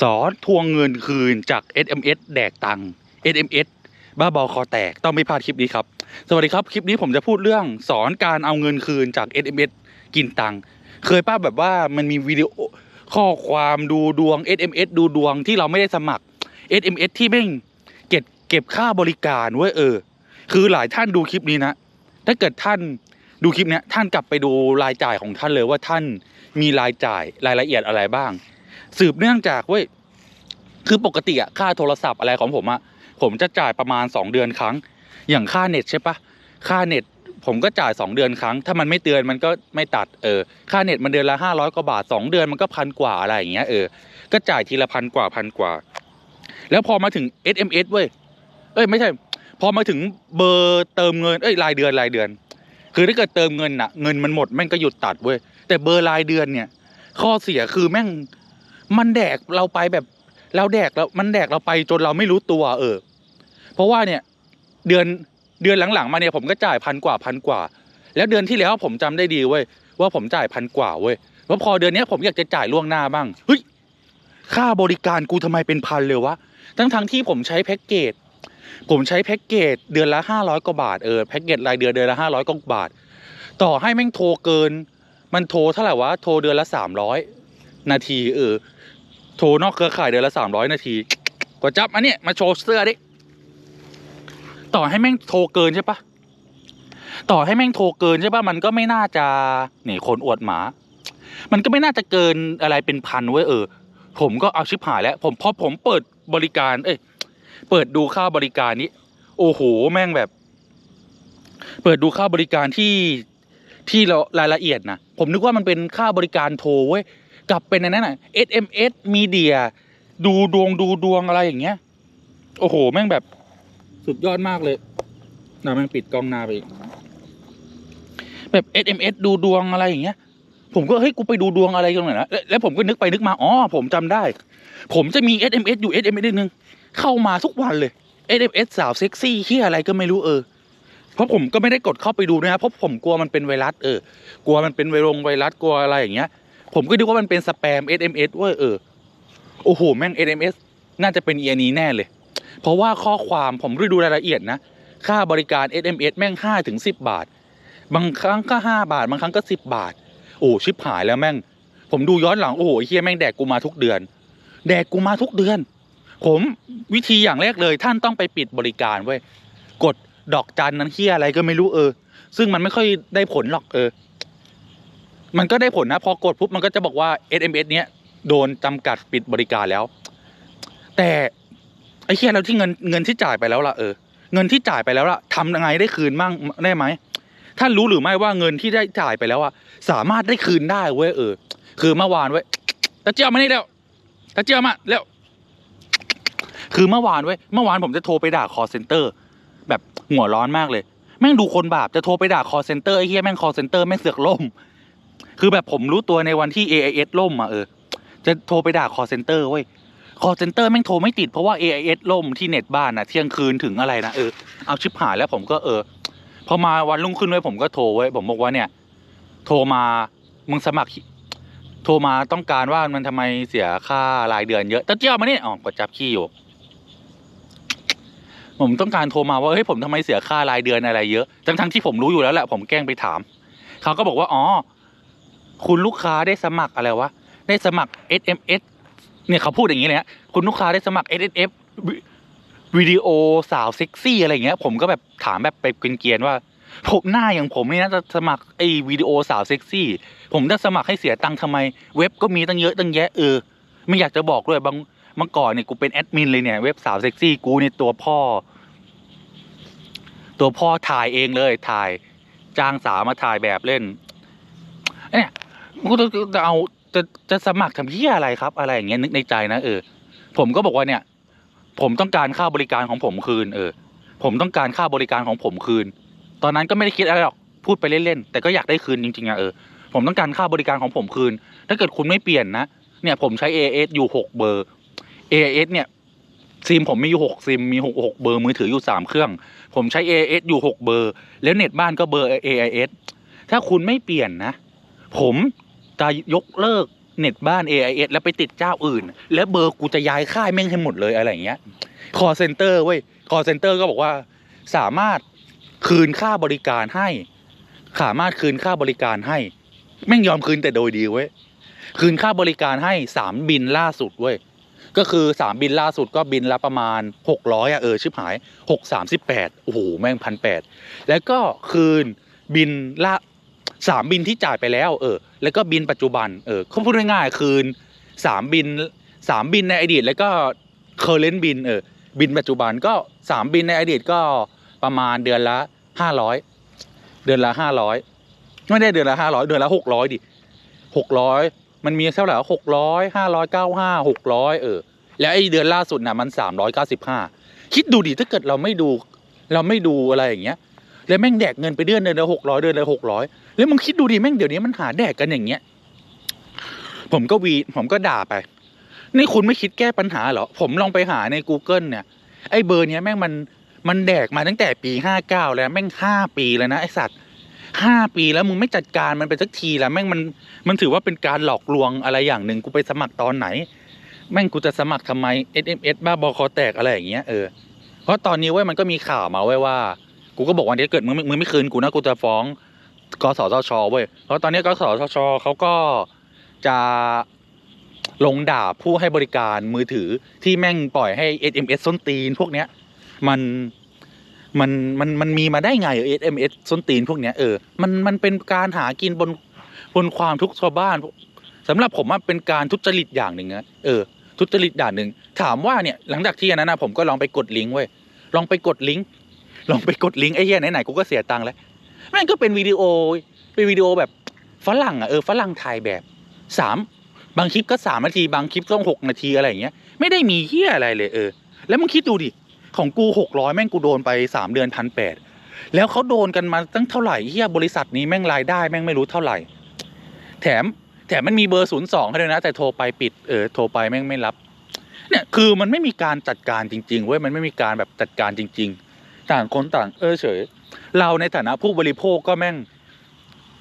สอนทวงเงินคืนจาก SMS แดกตังค์ SMS บ้าบอคอแตกต้องไม่พลาดคลิปนี้ครับ สวัสดีครับ คลิปนี้ผมจะพูดเรื่องสอนการเอาเงินคืนจาก SMS กินตังเคยป้าแบบว่ามันมีวิดีโอข้อความดูดวง SMS ดูดวงที่เราไม่ได้สมัคร SMS ที่แม่งเก็บเก็บค่าบริการเว้ยเออ คือหลายท่านดูคลิปนี้นะ ถ้าเกิดท่านดูคลิปเนี้ยท่านกลับไปดูรายจ่ายของท่านเลยว่าท่านมีรายจ่ายรายละเอียดอะไรบ้าง สืบเนื่องจากเว้ยคือปกติอะค่าโทรศัพท์อะไรของผมอะผมจะจ่ายประมาณสองเดือนครั้ง อย่างค่าเน็ตใช่ปะค่าเน็ตผมก็จ่ายสองเดือนครั้ง ถ้ามันไม่เตือนมันก็ไม่ตัดเออค่าเน็ตมันเดือนละห้าร้อยกว่าบาทสองเดือนมันก็พันกว่าอะไรอย่างเงี้ยเออก็จ่ายทีละพันกว่าพันกว่า แล้วพอมาถึง SMS เว้ยเอ้ยไม่ใช่ พอมาถึงเบอร์เติมเงินเอ้ยรายเดือนรายเดือน คือถ้าเกิดเติมเงินอะเงินมันหมดแม่งก็หยุดตัดเว้ยแต่เบอร์รายเดือนเนี่ย ข้อเสียคือแม่ง มันแดกเราไปแบบเราแดกแล้วมันแดกเราไปจนเราไม่รู้ตัวเออ เพราะว่าเนี่ยเดือนเดือนหลังๆมาเนี่ยผมก็จ่ายพันกว่าพันกว่า แล้วเดือนที่แล้วผมจำได้ดีเว้ยว่าผมจ่ายพันกว่าเว้ยแล้วพอเดือนนี้ผมอยากจะจ่ายล่วงหน้าบ้างเฮ้ยค่าบริการกูทำไมเป็นพันเลยวะทั้งทั้งที่ผมใช้แพ็กเกจผมใช้แพ็กเกจเดือนละห้าร้อยกว่าบาทเออแพ็กเกจรายเดือนเดือนละห้าร้อยกว่าบาท ต่อให้แม่งโทรเกิน มันโทรเท่าไหร่วะโทรเดือนละสามร้อยนาทีเออ โทรนอกเครือข่ายเดือนละสามร้อยนาทีกว่าจับอันเนี้ยมาโชว์เสื้อดิ ต่อให้แม่งโทรเกินใช่ปะต่อให้แม่งโทรเกินใช่ปะมันก็ไม่น่าจะนี่คนอวดหมา มันก็ไม่น่าจะเกินอะไรเป็นพันเว้ยเออ ผมก็เอาชิบหายแล้ว ผมพอผมเปิดบริการ เอ้ยเปิดดูค่าบริการนี้ โอ้โหแม่งแบบ เปิดดูค่าบริการที่ที่เรารายละเอียดนะผมนึกว่ามันเป็นค่าบริการโทรเว้ย กลับเป็นอันนั้นน่ะ SMS Media ดูดวงดูดวงอะไรอย่างเงี้ย โอ้โห แม่งแบบสุดยอดมากเลยนะแม่งปิดกล้องหน้าไปอีกแบบ SMS ดูดวงอะไรอย่างเงี้ย ผมก็เฮ้ยกูไปดูดวงอะไรตรงไหนนะแล้วแล้วผมก็นึกไปนึกมาอ๋อผมจำได้ ผมจะมี SMS อยู่ SMS นึงเข้ามาทุกวันเลย SMS สาวเซ็กซี่ที่อะไรก็ไม่รู้เออเพราะผมก็ไม่ได้กดเข้าไปดูนะครับเพราะผมกลัวมันเป็นไวรัสเออกลัวมันเป็นไวรงไวรัสกลัวอะไรอย่างเงี้ย ผมก็ดูว่ามันเป็นสแปม SMS เว้ยเออ โอ้โห แม่ง SMS น่าจะเป็นเอียนี้แน่เลย เพราะว่าข้อความผมได้ดูรายละเอียดนะ ค่าบริการ SMS แม่งห้าถึงสิบบาท บางครั้งก็ห้าบาท บางครั้งก็สิบบาท โอ้ชิบหายแล้วแม่ง ผมดูย้อนหลัง โอ้โหเฮียแม่งแดกกูมาทุกเดือน แดกกูมาทุกเดือน ผมวิธีอย่างแรกเลย ท่านต้องไปปิดบริการเว้ย กดดอกจันนั้นเฮียอะไรก็ไม่รู้เออ ซึ่งมันไม่ค่อยได้ผลหรอกเออ มันก็ได้ผลนะ พอกดปุ๊บมันก็จะบอกว่า SMS เนี้ยโดนจำกัดปิดบริการแล้ว แต่ไอ้เฮียเราที่เงินเงินที่จ่ายไปแล้วล่ะเออเงินที่จ่ายไปแล้วล่ะทำยังไงได้คืนบ้างได้ไหมท่านรู้หรือไม่ว่าเงินที่ได้จ่ายไปแล้วอะสามารถได้คืนได้เว้ยเออ คือเมื่อวานเว้ยตะเจียวมานี่แล้วตะเจียวมาแล้ว คือเมื่อวานเว้ยเมื่อวานผมจะโทรไปด่าคอเซ็นเตอร์ แบบหัวร้อนมากเลย แม่งดูคนบาปจะโทรไปด่าคอเซ็นเตอร์ไอ้เหี้ยแม่งคอเซ็นเตอร์แม่งเสือกล่ม คือแบบผมรู้ตัวในวันที่ AIS ล่มอะเออ จะโทรไปด่าคอเซ็นเตอร์เว้ยคอเซ็นเตอร์แม่งโทรไม่ติดเพราะว่า AIS ล่มที่เน็ตบ้านน่ะเที่ยงคืนถึงอะไรนะเออเอาชิบหายแล้วผมก็เออพอมาวันรุ่งขึ้นเว้ยผมก็โทรเว้ยผมบอกว่าเนี่ย โทรมามึงสมัคร โทรมาต้องการว่ามันทำไมเสียค่ารายเดือนเยอะตะเจียวมาเนี่ยอ๋อกดจับขี้อยู่ ผมต้องการโทรมาว่าเฮ้ยผมทำไมเสียค่ารายเดือนอะไรเยอะทั้งทั้งที่ผมรู้อยู่แล้วแหละผมแกล้งไปถามเขาก็บอกว่าอ๋อ คุณลูกค้าได้สมัครอะไรวะได้สมัคร SMS เนี่ยเขาพูดอย่างนี้เลยฮะคุณลูกค้าได้สมัคร SSF วิดีโอสาวเซ็กซี่อะไรเงี้ย ผมก็แบบถามแบบไปเกรียนๆว่าผมหน้าอย่างผมนี่นะจะสมัครไอ้วิดีโอสาวเซ็กซี่ ผมจะสมัครให้เสียตังค์ทำไม เว็บก็มีตั้งเยอะตั้งแยะเออไม่อยากจะบอกด้วยบางเมื่อก่อนเนี่ยกูเป็นแอดมินเลยเนี่ยเว็บสาวเซ็กซี่กูเนี่ยตัวพ่อ ตัวพ่อถ่ายเองเลยถ่าย จ้างสาวมาถ่ายแบบเล่นเนี่ย กูจะเอาจะจะสมัครทำเพี้ยอะไรครับ อะไรอย่างเงี้ยนึกในใจนะเออ ผมก็บอกว่าเนี่ย ผมต้องการค่าบริการของผมคืน เออ ผมต้องการค่าบริการของผมคืน ตอนนั้นก็ไม่ได้คิดอะไรหรอกพูดไปเล่นๆแต่ก็อยากได้คืนจริงๆอะเออผมต้องการค่าบริการของผมคืน ถ้าเกิดคุณไม่เปลี่ยนนะเนี่ยผมใช้ AS อยู่หกเบอร์ AS เนี่ยซิมผมมีอยู่หกซิมมีหกหกเบอร์มือถืออยู่สามเครื่อง ผมใช้ AS อยู่หกเบอร์ แล้วเน็ตบ้านก็เบอร์ AIS ถ้าคุณไม่เปลี่ยนนะ ผม จะยกเลิกเน็ตบ้าน AIS แล้วไปติดเจ้าอื่น แล้วเบอร์กูจะย้ายค่ายแม่งให้หมดเลยอะไรอย่างเงี้ยคอเซ็นเตอร์เว้ยคอเซ็นเตอร์ก็บอกว่าสามารถคืนค่าบริการให้ สามารถคืนค่าบริการให้ แม่งยอมคืนแต่โดยดีเว้ยคืนค่าบริการให้สามบินล่าสุดเว้ยก็คือสามบินล่าสุดก็บินละประมาณหกร้อยอะเออชิบหายหกสามสิบแปดโอ้โหแม่งพันแปดแล้วก็คืนบินละ สามบินที่จ่ายไปแล้วเออแล้วก็บินปัจจุบันเออเขาพูดง่ายๆคืนสามบินสามบินในอดีตแล้วก็เคอร์เรนบินเออบินปัจจุบันก็สามบินในอดีตก็ประมาณเดือนละห้าร้อยเดือนละห้าร้อยไม่ได้เดือนละห้าร้อยเดือนละหกร้อยดิหกร้อยมันมีเท่าไหร่หกร้อยห้าร้อยเก้าห้าหกร้อยเออแล้วไอ้เดือนล่าสุดน่ะมันสามร้อยเก้าสิบห้าคิดดูดิถ้าเกิดเราไม่ดู เราไม่ดูอะไรอย่างเงี้ยแล้วแม่งแดกเงินไปเดือนเดือนละหกร้อยเดือนละหกร้อย แล้วมึงคิดดูดิแม่งเดี๋ยวนี้มันหาแดกกันอย่างเงี้ย ผมก็วีผมก็ด่าไป นี่คุณไม่คิดแก้ปัญหาเหรอ ผมลองไปหาใน Google เนี่ย ไอ้เบอร์เนี้ยแม่งมันมันแดกมาตั้งแต่ปีห้าเก้าแล้วแม่งห้าปีแล้วนะไอสัตว์ห้าปีแล้วมึงไม่จัดการมันไปสักทีแล้วแม่งมันมันถือว่าเป็นการหลอกลวงอะไรอย่างหนึ่งกูไปสมัครตอนไหน แม่งกูจะสมัครทำไม SMS บ้าบอคอแตกอะไรอย่างเงี้ยเออเพราะตอนนี้เว้ยมันก็มีข่าวมาเว้ยว่า กูก็บอกว่าถ้าเกิดมึงมึงไม่คืนกูนะกูจะฟ้อง กสทชเว้ยเพราะตอนนี้กสทชเขาก็จะลงด่าผู้ให้บริการมือถือที่แม่งปล่อยให้ SMS ส้นตีนพวกเนี้ยมันมันมันมันมีมาได้ไงเอ SMS ส้นตีนพวกเนี้ยเออมันมันเป็นการหากินบนบนความทุกข์ชาวบ้านสำหรับผมว่าเป็นการทุจริตอย่างหนึ่งนะเออทุจริตอย่างหนึ่งถามว่าเนี่ยหลังจากที่อันนั้นนะผมก็ลองไปกดลิงก์เว้ยลองไปกดลิงก์ลองไปกดลิงก์ไอ้เหี้ยไหนๆกูก็เสียตังค์แล้ว แม่งก็เป็นวิดีโอเป็นวิดีโอแบบฝรั่งอะเออฝรั่งถ่ายแบบสามบางคลิปก็สามนาทีบางคลิปต้องหกนาทีอะไรอย่างเงี้ยไม่ได้มีเหี้ยอะไรเลยเออ แล้วมึงคิดดูดิของกูหกร้อยแม่งกูโดนไปสามเดือนพันแปดแล้วเขาโดนกันมาตั้งเท่าไหร่เฮียบริษัทนี้แม่งรายได้แม่งไม่รู้เท่าไหร่ แถมแถมมันมีเบอร์ศูนย์สองให้ด้วยนะ แต่โทรไปปิดเออโทรไปแม่งไม่รับ เนี่ยคือมันไม่มีการจัดการจริงๆเว้ยมันไม่มีการแบบจัดการจริง ๆ ต่างคนต่างเออเฉย เราในฐานะผู้บริโภคก็แม่ง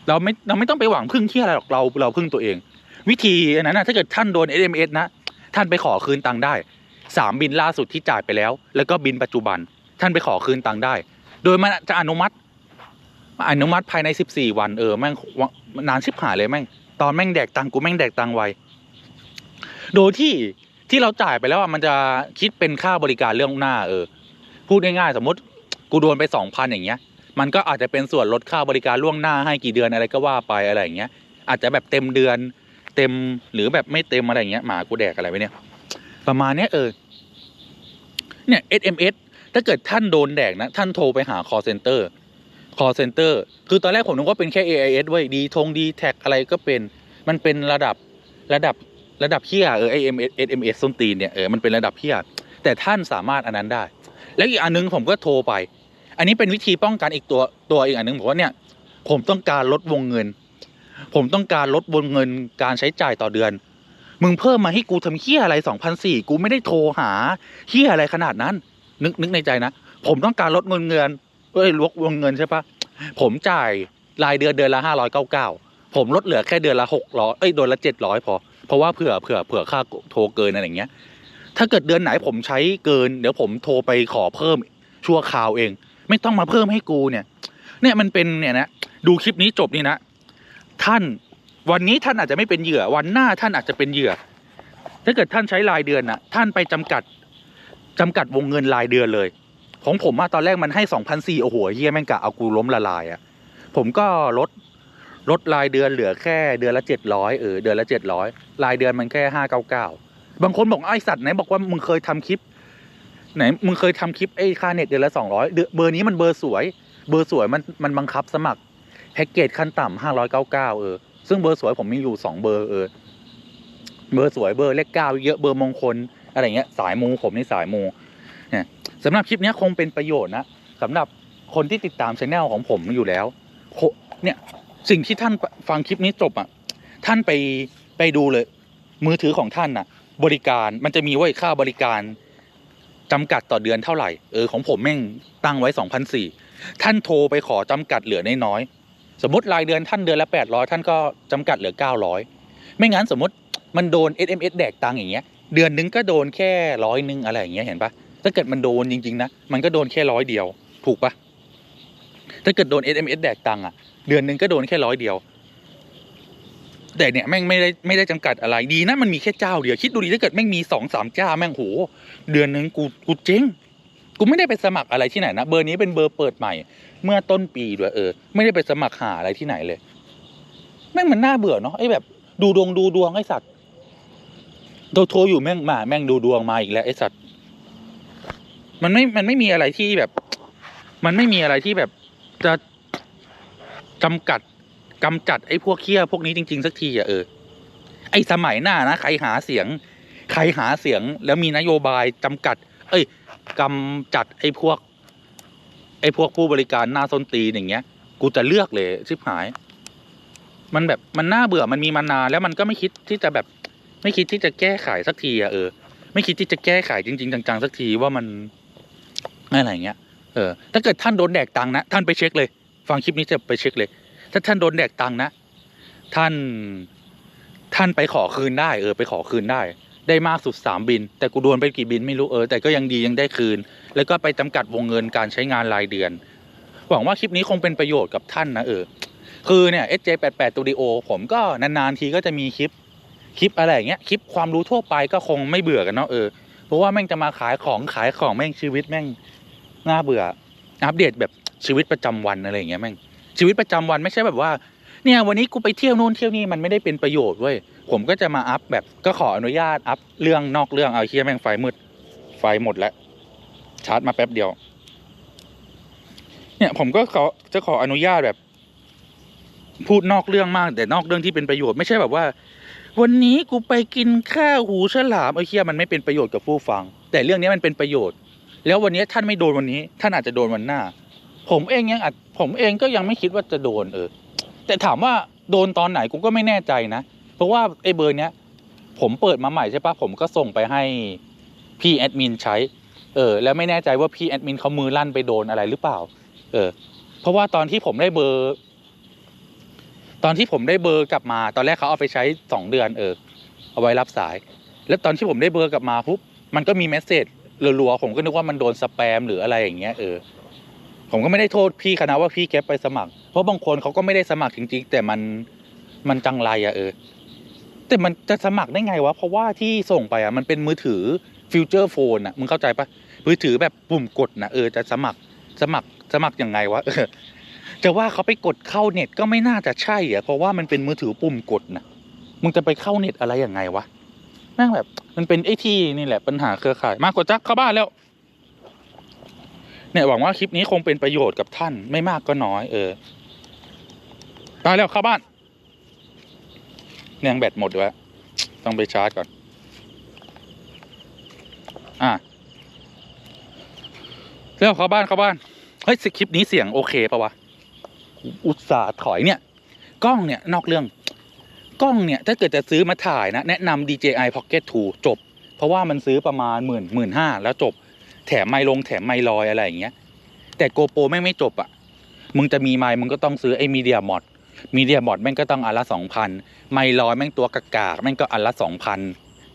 เราไม่เราไม่ต้องไปหวังพึ่งที่อะไรหรอกเราเราพึ่งตัวเอง วิธีอันนั้นนะถ้าเกิดท่านโดน SMS นะ ท่านไปขอคืนตังค์ได้สามบินล่าสุดที่จ่ายไปแล้ว แล้วก็บินปัจจุบัน ท่านไปขอคืนตังค์ได้ โดยมันจะอนุมัติ อนุมัติภายในสิบสี่วันเออแม่งนานชิบหายเลยแม่งตอนแม่งแดกตังค์กูแม่งแดกตังค์ไวโดยที่ที่เราจ่ายไปแล้วอะมันจะคิดเป็นค่าบริการเรื่องหน้าเออ พูดง่ายๆสมมติ กูโดนไปสองพันอย่างเงี้ยมันก็อาจจะเป็นส่วนลดค่าบริการล่วงหน้าให้กี่เดือนอะไรก็ว่าไปอะไรอย่างเงี้ยอาจจะแบบเต็มเดือนเต็มหรือแบบไม่เต็มอะไรอย่างเงี้ยหมากูแดกอะไรไปเนี่ย ประมาณเนี้ยเออเนี่ย SMS ถ้าเกิดท่านโดนแดกนะท่านโทรไปหา call center call center คือตอนแรกผมนึกว่าเป็นแค่ AIS เว้ยดีทงดีแท็กอะไรก็เป็น มันเป็นระดับระดับระดับเฮียเออไอเอ็มเอสเอ็มเอสส้นตีนเนี่ยเออมันเป็นระดับเฮียแต่ท่านสามารถอันนั้นได้ แล้วอีกอันนึงผมก็โทรไป อันนี้เป็นวิธีป้องกันอีกตัวตัวอีกอันหนึ่งผมว่าเนี่ย ผมต้องการลดวงเงิน ผมต้องการลดวงเงินการใช้จ่ายต่อเดือน มึงเพิ่มมาให้กูทำเฮียอะไรสองพันสี่กูไม่ได้โทรหาเฮียอะไรขนาดนั้น นึกนึกในใจนะ ผมต้องการลดเงินเงินเอ้ยลดวงเงินใช่ปะผมจ่ายรายเดือนเดือนละห้าร้อยเก้าเก้าผมลดเหลือแค่เดือนละหกร้อยเอ้ยเดือนละเจ็ดร้อยพอ เพราะว่าเผื่อเผื่อเผื่อค่าโทรเกินอะไรอย่างเงี้ย ถ้าเกิดเดือนไหนผมใช้เกิน เดี๋ยวผมโทรไปขอเพิ่มชั่วคราวเอง ไม่ต้องมาเพิ่มให้กูเนี่ย เนี่ยมันเป็นเนี่ยนะดูคลิปนี้จบนี่นะ ท่านวันนี้ท่านอาจจะไม่เป็นเหยื่อวันหน้าท่านอาจจะเป็นเหยื่อ ถ้าเกิดท่านใช้รายเดือนน่ะท่านไปจำกัดจำกัดวงเงินรายเดือนเลย ของผมอะตอนแรกมันให้สองพันสี่โอ้โหเฮียแม่งกะเอากูล้มละลายอะผมก็ลดลดรายเดือนเหลือแค่เดือนละเจ็ดร้อยเออเดือนละเจ็ดร้อยรายเดือนมันแค่ห้าเก้าเก้าบางคนบอกไอสัตว์ไหนบอกว่ามึงเคยทำคลิป ไหนมึงเคยทำคลิปไอ้ค่าเน็ตเดือนละสองร้อยเบอร์นี้มันเบอร์สวย เบอร์สวยมันมันบังคับสมัครแพ็กเกจขั้นต่ำห้าร้อยเก้าเก้าเออซึ่งเบอร์สวยผมมีอยู่สองเบอร์เออเบอร์สวยเบอร์เลขเก้าเยอะเบอร์มงคลอะไรเงี้ยสายมูผมนี่สายมูเนี่ยสำหรับคลิปนี้คงเป็นประโยชน์นะสำหรับคนที่ติดตามช anel ของผมอยู่แล้วเนี่ยสิ่งที่ท่านฟังคลิปนี้จบอะท่านไปไปดูเลย มือถือของท่านน่ะ บริการมันจะมีไว้ค่าบริการ จำกัดต่อเดือนเท่าไหร่เออของผมแม่งตั้งไว้สองพันสี่ท่านโทรไปขอจำกัดเหลือน้อยๆสมมติรายเดือนท่านเดือนละแปดร้อยท่านก็จำกัดเหลือเก้าร้อยไม่งั้นสมมติมันโดน SMS แดกตังอย่างเงี้ยเดือนนึงก็โดนแค่ร้อยนึงอะไรอย่างเงี้ยเห็นปะถ้าเกิดมันโดนจริงๆนะมันก็โดนแค่ร้อยเดียว ถูกปะถ้าเกิดโดน SMS แดกตังอะเดือนนึงก็โดนแค่ร้อยเดียว แต่เนี่ยแม่งไม่ได้ไม่ได้จำกัดอะไรดีนะมันมีแค่เจ้าเดียวคิดดูดิถ้าเกิดแม่งมีสองสามเจ้าแม่งโหเดือนนึงกูกูเจ๊งกูไม่ได้ไปสมัครอะไรที่ไหนนะเบอร์นี้เป็นเบอร์เปิดใหม่ เมื่อต้นปีด้วยเออ ไม่ได้ไปสมัครหาอะไรที่ไหนเลยแม่งมันน่าเบื่อเนาะไอ้แบบ ดูดวงดูดวงไอ้สัตว์โทรโทรอยู่แม่งมาแม่งดูดวงมาอีกแล้วไอ้สัตว์มันไม่มันไม่มีอะไรที่แบบ มันไม่มีอะไรที่แบบจะจำกัด กำจัดไอ้พวกเคี้ยพวกนี้จริง ๆ สักทีอะเออ ไอ้สมัยหน้านะใครหาเสียง ใครหาเสียงแล้วมีนโยบายจำกัด เอ้ยกำจัดไอ้พวก ไอ้พวกผู้บริการหน้าส้นตีนอย่างเงี้ย กูจะเลือกเลยชิบหาย มันแบบมันน่าเบื่อมันมีมานานแล้วมันก็ไม่คิดที่จะแบบ ไม่คิดที่จะแก้ไขสักทีอะเออ ไม่คิดที่จะแก้ไขจริง ๆ จังๆสักทีว่ามันอะไรอย่างเงี้ยเออถ้าเกิดท่านโดนแดกตังนะท่านไปเช็คเลย ฟังคลิปนี้จะไปเช็คเลย ถ้าท่านโดนแดกตังนะ ท่านท่านไปขอคืนได้เออไปขอคืนได้ ได้มากสุดสามบิน แต่กูโดนไปกี่บินไม่รู้เออแต่ก็ยังดียังได้คืน แล้วก็ไปจำกัดวงเงินการใช้งานรายเดือน หวังว่าคลิปนี้คงเป็นประโยชน์กับท่านนะเออคือเนี่ย SJ88 Studio ผมก็นานๆทีก็จะมีคลิปคลิปอะไรอย่างเงี้ยคลิปความรู้ทั่วไปก็คงไม่เบื่อกันเนาะเออเพราะว่าแม่งจะมาขายของขายของแม่งชีวิตแม่งน่าเบื่ออัปเดตแบบชีวิตประจำวันอะไรอย่างเงี้ยแม่ง ชีวิตประจำวันไม่ใช่แบบว่า เนี่ยวันนี้กูไปเที่ยวนู่นเที่ยวนี่มันไม่ได้เป็นประโยชน์เว้ยผมก็จะมาอัพแบบก็ขออนุญาตอัพเรื่องนอกเรื่องเอาเฮียแม่งไฟมืดไฟหมดแล้วชาร์จมาแป๊บเดียว เนี่ยผมก็ขอจะขออนุญาตแบบ พูดนอกเรื่องมาก แต่นอกเรื่องที่เป็นประโยชน์ไม่ใช่แบบว่า วันนี้กูไปกินข้าวหูฉลามไอ้เฮียมันไม่เป็นประโยชน์กับผู้ฟัง แต่เรื่องนี้มันเป็นประโยชน์ แล้ววันนี้ท่านไม่โดนวันนี้ ท่านอาจจะโดนวันหน้า ผมเองยังอาจผมเองก็ยังไม่คิดว่าจะโดนเออ แต่ถามว่าโดนตอนไหนกูก็ไม่แน่ใจนะ เพราะว่าไอ้เบอร์เนี้ย ผมเปิดมาใหม่ใช่ปะผมก็ส่งไปให้พี่แอดมินใช้ เออ แล้วไม่แน่ใจว่าพี่แอดมินเขามือลั่นไปโดนอะไรหรือเปล่า เออ เพราะว่าตอนที่ผมได้เบอร์ ตอนที่ผมได้เบอร์กลับมา ตอนแรกเขาเอาไปใช้สองเดือน เออ เอาไว้รับสาย แล้วตอนที่ผมได้เบอร์กลับมาปุ๊บมันก็มีเมสเซจรัวๆผมก็นึกว่ามันโดนสแปมหรืออะไรอย่างเงี้ยเออ ผมก็ไม่ได้โทษพี่คณะว่าพี่แกปไปสมัคร เพราะบางคนเขาก็ไม่ได้สมัครจริงๆ แต่มันมันจังไรอะเออ แต่มันจะสมัครได้ไงวะ เพราะว่าที่ส่งไปอะมันเป็นมือถือฟิวเจอร์โฟนอะมึงเข้าใจปะมือถือแบบปุ่มกดนะเออจะสมัครสมัครสมัครยังไงวะเออจะว่าเขาไปกดเข้าเน็ตก็ไม่น่าจะใช่อะเพราะว่ามันเป็นมือถือปุ่มกดนะมึงจะไปเข้าเน็ตอะไรยังไงวะแม่งแบบ มันเป็นไอ้ที่นี่แหละปัญหาเครือข่ายมากกว่าจักเข้าบ้านแล้ว เนี่ยหวังว่าคลิปนี้คงเป็นประโยชน์กับท่านไม่มากก็น้อย เออตายแล้วเข้าบ้านเนี่ยงแบตหมดด้วยต้องไปชาร์จก่อน อะเร็วเข้าบ้านเข้าบ้าน เฮ้ยคลิปนี้เสียงโอเคปะวะ อุตส่าห์ถอยเนี่ย กล้องเนี่ยนอกเรื่อง กล้องเนี่ย ถ้าเกิดจะซื้อมาถ่ายนะ แนะนำ DJI Pocket 2 จบ เพราะว่ามันซื้อประมาณหมื่นหมื่นห้าแล้วจบ แถมไมค์ลงแถมไมค์ลอยอะไรอย่างเงี้ย แต่โกโปรแม่งไม่จบอะ มึงจะมีไมค์มึงก็ต้องซื้อไอ้มีเดียมอดมีเดียมอดแม่งก็ต้องอันละสองพันไมค์ลอยแม่งตัวกากๆแม่งก็อันละสองพัน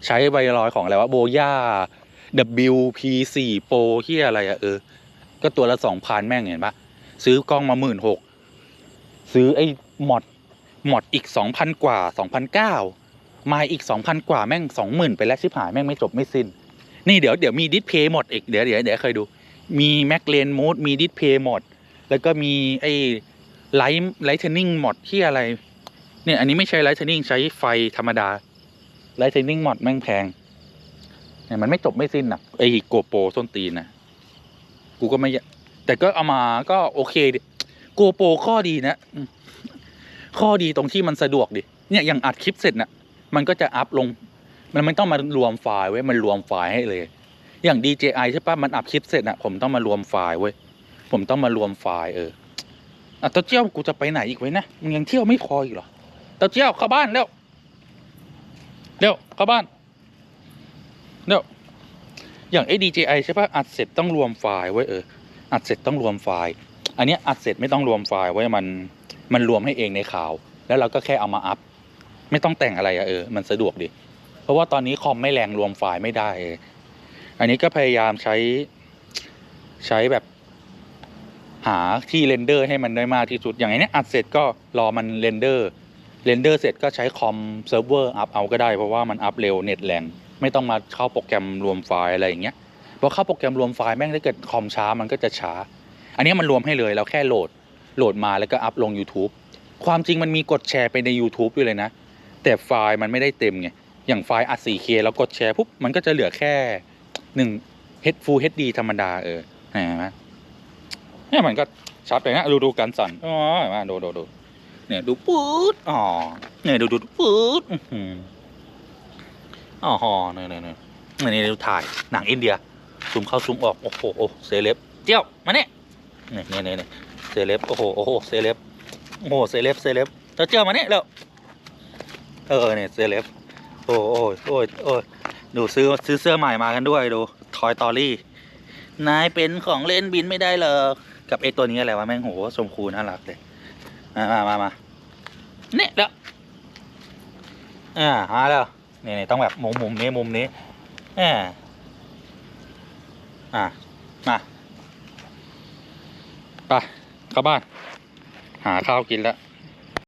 ใช้ไวลอยของอะไรวะโบย่า WP4 Pro เฮียอะไรอะเออ ก็ตัวละสองพันแม่งเห็นปะซื้อกล้องมาหมื่นหกซื้อไอ้มอดมอดอีกสองพันกว่าสองพันเก้าไมค์อีกสองพันกว่าแม่งสองหมื่นไปแล้วชิบหายแม่งไม่จบไม่สิ้น นี่เดี๋ยวเดี๋ยวมีดิสเพย์หมดอีกเดี๋ยวเดี๋ยวเดี๋ยวเคยดู มีแม็กเลนมูดมีดิสเพย์หมด แล้วก็มีไอ้ไลท์ไลท์เทนนิ่งหมดที่อะไร เนี่ยอันนี้ไม่ใช่ไลท์เทนนิ่งใช้ไฟธรรมดาไลท์เทนนิ่งหมดแม่งแพงเนี่ยมันไม่จบไม่สิ้นอะไอ้โกโปรส้นตีนนะกูก็ไม่แต่ก็เอามาก็โอเคดิโกโปรข้อดีนะ ข้อดีตรงที่มันสะดวกดิเนี่ยอย่างอัดคลิปเสร็จน่ะมันก็จะอัพลง มันไม่ต้องมารวมไฟล์ไว้มันรวมไฟล์ให้เลย อย่าง DJI ใช่ปะมันอัพคลิปเสร็จอะผมต้องมารวมไฟล์เว้ยผมต้องมารวมไฟล์เอออะเต้าเจี้ยวกูจะไปไหนอีกไว้นะมึงยังเที่ยวไม่พออีกเหรอเต้าเจี้ยวเข้าบ้านเร็วเร็วเข้าบ้านเร็วอย่างไอ้ DJI ใช่ปะอัดเสร็จต้องรวมไฟล์ไว้เอออัดเสร็จต้องรวมไฟล์ อันนี้อัดเสร็จไม่ต้องรวมไฟล์ไว้มันมันรวมให้เองในข่าว แล้วเราก็แค่เอามาอัพ ไม่ต้องแต่งอะไรอะเออ มันสะดวกดี เพราะว่าตอนนี้คอมไม่แรงรวมไฟล์ไม่ได้ อันนี้ก็พยายามใช้ใช้แบบหาที่เรนเดอร์ให้มันได้มากที่สุด อย่างไอเนี้ยอัดเสร็จก็รอมันเรนเดอร์เรนเดอร์เสร็จก็ใช้คอมเซิร์ฟเวอร์อัพเอาก็ได้เพราะว่ามันอัพเร็วเน็ตแรงไม่ต้องมาเข้าโปรแกรมรวมไฟล์อะไรอย่างเงี้ยเพราะเข้าโปรแกรมรวมไฟล์แม่งถ้าเกิดคอมช้ามันก็จะช้า อันนี้มันรวมให้เลยเราแค่โหลดโหลดมาแล้วก็อัพลง YouTube ความจริงมันมีกดแชร์ไปใน YouTube ด้วยเลยนะ แต่ไฟล์มันไม่ได้เต็มไง อย่างไฟล์อัด 4K แล้วกดแชร์ปุ๊บมันก็จะเหลือแค่หนึ่ง H Full HD ธรรมดาเออเห็นไหมเนี่ยมันก็ชัดเลยนะดูดูการสั่นอ๋อเห็นไหมดูดูดูเนี่ยดูปื๊ดอ๋อเนี่ยดูดูปื๊ดอือหืออ๋อเนี่ยเนี่ยเนี่ยเนี่ยดูถ่ายหนังอินเดียซูมเข้าซูมออกโอ้โหโอ้เซเลบเจ้ามาเนี่ยเนี่ยเนี่ยเนี่ยเซเลบโอ้โหโอ้โหเซเลบโอ้โหเซเลบเซเลบเจ้าเจ้ามาเนี่ยแล้วเออเนี่ยเซเลบ โอ้โอ้ยโอ้ยโอ้ยดูซื้อซื้อเสื้อใหม่มากันด้วยดูทอยตอรี่นายเป็นของเล่นบินไม่ได้เหรอกับไอตัวนี้อะไรวะแม่งโหสมคูน่ารักเลยมามามามาเนี่ยแล้วอ่ามาแล้วนี่นี่ต้องแบบมุมมุมนี้มุมนี้อ่าอ่ามาไปเข้าบ้าน หาข้าวกินแล้ว